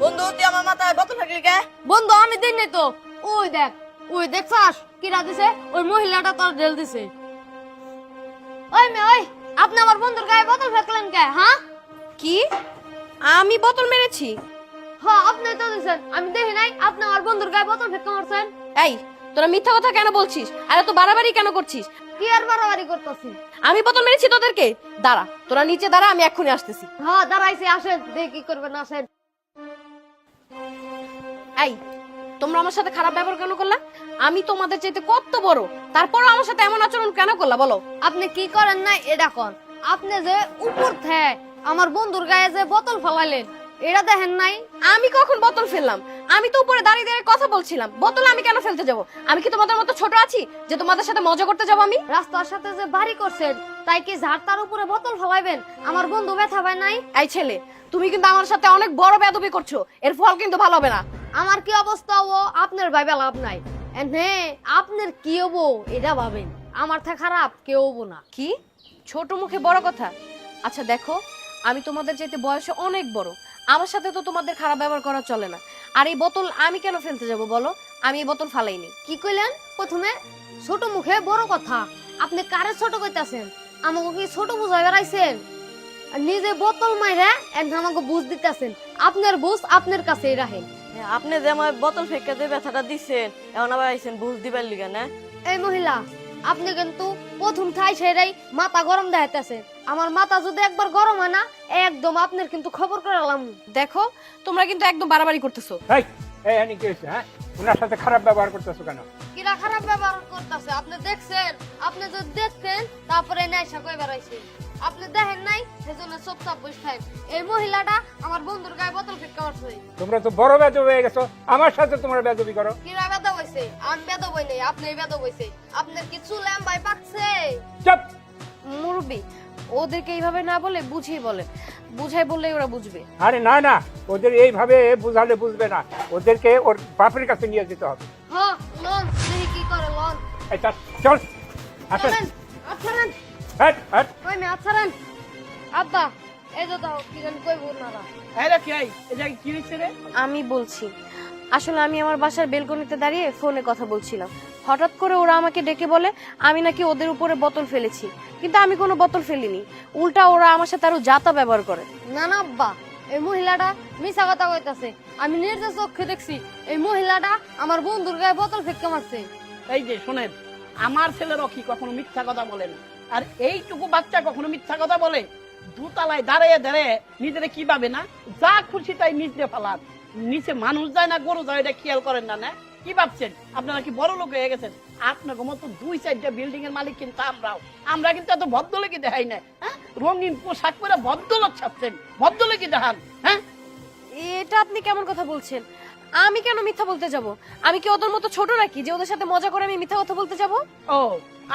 বন্ধু তুই আমার মাথায় বোতল কে? বন্ধু আমি দিন নাই তো। ওই দেখ ওই দেখছাস কিরা দিছে? ওই মহিলাটা তোর ঢেল দিছে। ওই মে ওই আপনি আমার বন্ধুর গায়ে বোতল ফেকলেন কে হ্যাঁ? কি? আমি বোতল মেরেছি? হ্যাঁ আপনি তো দিছেন। আমি দেখি নাই আপনি আমার বন্ধুর গায়ে বোতল ফেকতে মারছেন। এই তোরা মিথ্যা কথা কেন বলছিস? আর এত বাড়াবাড়ি কেন করছিস? কি আর বাড়াবাড়ি করতেছি? আমি বোতল মেরেছি তোদেরকে। দাঁড়া তোরা নিচে দাঁড়া আমি এক্ষুনি আসতেছি। হ্যাঁ দাঁড়াইছে আসেন দেখি কি করবেন আসেন। এই তোমরা আমার সাথে খারাপ ব্যবহার কেন করলা? আমি তোমাদের চাইতে কত বড়? তারপরও আমার সাথে এমন আচরণ কেন করলা বলো? আপনি কি করেন না এটা কোন। আপনি যে উপর থেকে আমার বন্ধুর গায়ে যে বোতল ফেলাইলেন এটা দেখেন নাই? আমি কখন বোতল ফেললাম? আমি তো উপরে দাঁড়িয়ে দাঁড়িয়ে কথা বলছিলাম। বোতল আমি কেন ফেলতে যাব? আমি কি তোমাদের মতো ছোট আছি যে তোমাদের সাথে মজা করতে যাব আমি? রাস্তার সাথে যে বাড়ি করছেন তাই কি ঝাড় তার উপরে বোতল ফেলাইবেন? আমার বন্ধু ব্যথা পায় নাই? এই ছেলে তুমি কিন্তু আমার সাথে অনেক বড় বেদবি করছ। এর ফল কিন্তু ভালো হবে না। আমার কি অবস্থা ও? আপনার ভাইবে লাভ নাই। হ্যাঁ আপনার কি হব? এটা ভাবেন। আমার থেকে খারাপ কেউ হব না। কি? ছোট মুখে বড় কথা? আচ্ছা দেখো আমি তোমাদের চাইতে বয়সে অনেক বড়। আমার সাথে তো তোমাদের খারাপ ব্যবহার করা চলে না। আর এই বোতল আমি কেন ফেলতে যাব বলো? আমি এই বোতল ফালাইনি। কি কইলেন? প্রথমে ছোট মুখে বড় কথা। আপনি কারে ছোট কইতাছেন? আমাকে কি ছোট বুঝাই বেড়াইছেন আর নিজে বোতল মাইরা এখন আমাকে বুঝ দিতেছেন। আপনার বুঝ আপনার কাছেই রাখেন। হ্যাঁ, আপনি যে আমার বোতল ফেকে যে ব্যথাটা দিছেন এখন আবার আইসেন বুঝ দিবার লিগা না? এই মহিলা আপনি কিন্তু প্রথম ঠাই সেরাই মাথা গরম দেখাইতেছেন। আমার মাথা যদি একবার গরম হয় না একদম আপনার কিন্তু খবর করে করালাম দেখো তোমরা কিন্তু একদম বাড়াবাড়ি করতেছো। এই এই কি হয়েছে হ্যাঁ? ওনার সাথে খারাপ ব্যবহার করতেছো কেন? কিরা খারাপ ব্যবহার করতেছে? আপনি দেখছেন? আপনি যদি দেখতেন তারপরে নাইসা কই বেড়াইছে? আপনি দেখেন নাই? সেজন্য সব সব বসে এই মহিলাটা আমার বন্ধুর গায়ে বোতল ফিটকা মারছে। তোমরা তো বড় বেদ হয়ে গেছো। আমার সাথে তোমরা বেদবি করো। কিরা বেদা হইছে? আমি বেদা বই নাই আপনি বেদা হইছে। আপনার কি চুল ভাই পাকছে? চুপ! মুরব্বী ওদেরকে এইভাবে না বলে বুঝিয়ে বলে। বুঝাই বললেই ওরা বুঝবে। আরে না না ওদের এইভাবে বুঝালে বুঝবে না। ওদেরকে ওর বাপের কাছে নিয়ে যেতে হবে। হ্যাঁ লন দেখি কি করে লন। এটা চল আসেন। চলেন আচ্ছারেন হ্যাট হ্যাট। মে আচ্ছারেন আব্বা এই তো দাও কি জানি কই বল না আরে কি আই রে? আমি বলছি আসলে আমি আমার বাসার বেলকনিতে দাঁড়িয়ে ফোনে কথা বলছিলাম। হঠাৎ করে ওরা আমাকে ডেকে বলে আমি নাকি ওদের উপরে বোতল ফেলেছি। কিন্তু আমি কোনো বোতল ফেলিনি। উল্টা ওরা আমার সাথে আরও জাতা ব্যবহার করে। না না আব্বা এই মহিলাটা মিছা কথা কইতাছে। আমি নিজের চোখে দেখছি এই মহিলাটা আমার বন্ধুর গায়ে বোতল ফেটকে মারছে। এই যে শোনেন আমার ছেলেরও কি কখনো মিথ্যা কথা বলে না? আর এইটুকু বাচ্চা কখনো মিথ্যা কথা বলে? দুতলায় দাঁড়িয়ে দাঁড়িয়ে নিজেরে কি ভাবে না? যা খুশি তাই নিজে ফেলার নিচে মানুষ যায় না গরু যায় এটা খেয়াল করেন না না? কি ভাবছেন? আপনারা কি বড় লোক হয়ে গেছেন? আপনার মতো দুই চারটা বিল্ডিং এর মালিক কিন্তু আমরাও। আমরা কিন্তু এত ভদ্রলোকই দেখাই না হ্যাঁ? রঙিন পোশাক পরে ভদ্রলোক ছাপছেন। ভদ্রলোকই দেখান হ্যাঁ? এটা আপনি কেমন কথা বলছেন? আমি কেন মিথ্যা বলতে যাব? আমি কি ওদের মতো ছোট নাকি যে ওদের সাথে মজা করে আমি মিথ্যা কথা বলতে যাব? ও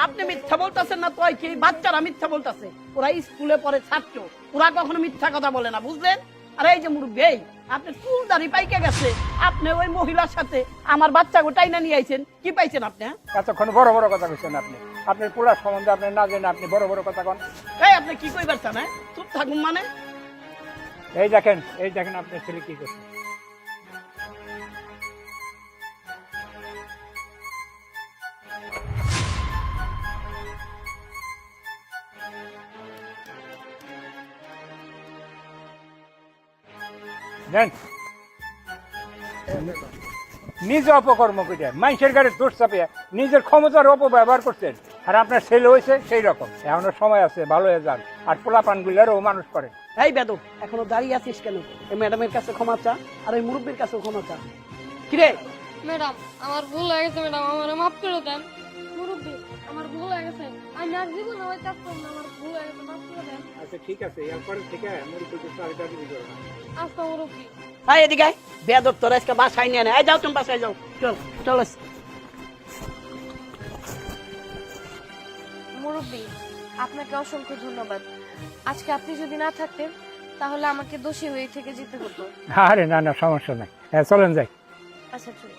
আপনি মিথ্যা বলতেছেন না তো কি বাচ্চারা মিথ্যা বলতেছে। ওরা স্কুলে পড়ে ছাত্র। ওরা কখনো মিথ্যা কথা বলে না বুঝলেন? আরে এই যে মুরব্বী এই, আপনি চুল দাড়ি পাইকে গেছে। আপনি ওই মহিলার সাথে আমার বাচ্চা গোটাই না নিয়ে আইছেন কি পাইছেন আপনি হ্যাঁ? এতক্ষণ বড় বড় কথা কইছেন আপনি। আপনার পুরা সম্বন্ধে আপনি না জানেন আপনি বড় বড় কথা কন। এই আপনি কি কইবার চান হ্যাঁ? চুপ থাকুন মানে। এই দেখেন এই দেখেন আপনার ছেলে কি করছে। দেন নিজে অপকর্ম করে মানুষের গাড়ি দোষ চাপিয়ে নিজের ক্ষমতার অপব্যবহার করছেন। আর আপনার ছেলে হয়েছে সেই রকম। এখনও সময় আছে ভালো হয়ে যান। আর পোলা পানগুলারও মানুষ করে। এই বেদব এখনও দাঁড়িয়ে আছিস কেন? এই ম্যাডামের কাছে ক্ষমা চা আর ওই মুরব্বীর কাছে ক্ষমা চা। কিরে? ম্যাডাম আমার ভুল হয়ে গেছে ম্যাডাম আমার মাফ করে দেন। মুরব্বী গেছে আমি আর জীবনে ওই কাজ করব না আমার ভুল হয়ে গেছে মাফ করে দেন। আচ্ছা ঠিক আছে এরপরে থেকে দিবি না। আচ্ছা মুরব্বী এদিকে আয়। তোর আজকে বাসায় নিয়ে নে এই যাও তুমি বাসায় যাও। চল চলো মুরব্বী আপনাকে অসংখ্য ধন্যবাদ। আজকে আপনি যদি না থাকতেন তাহলে আমাকে দোষী হয়ে থেকে যেতে হতো। আরে না না সমস্যা নাই। হ্যাঁ চলেন যাই। আচ্ছা চলুন।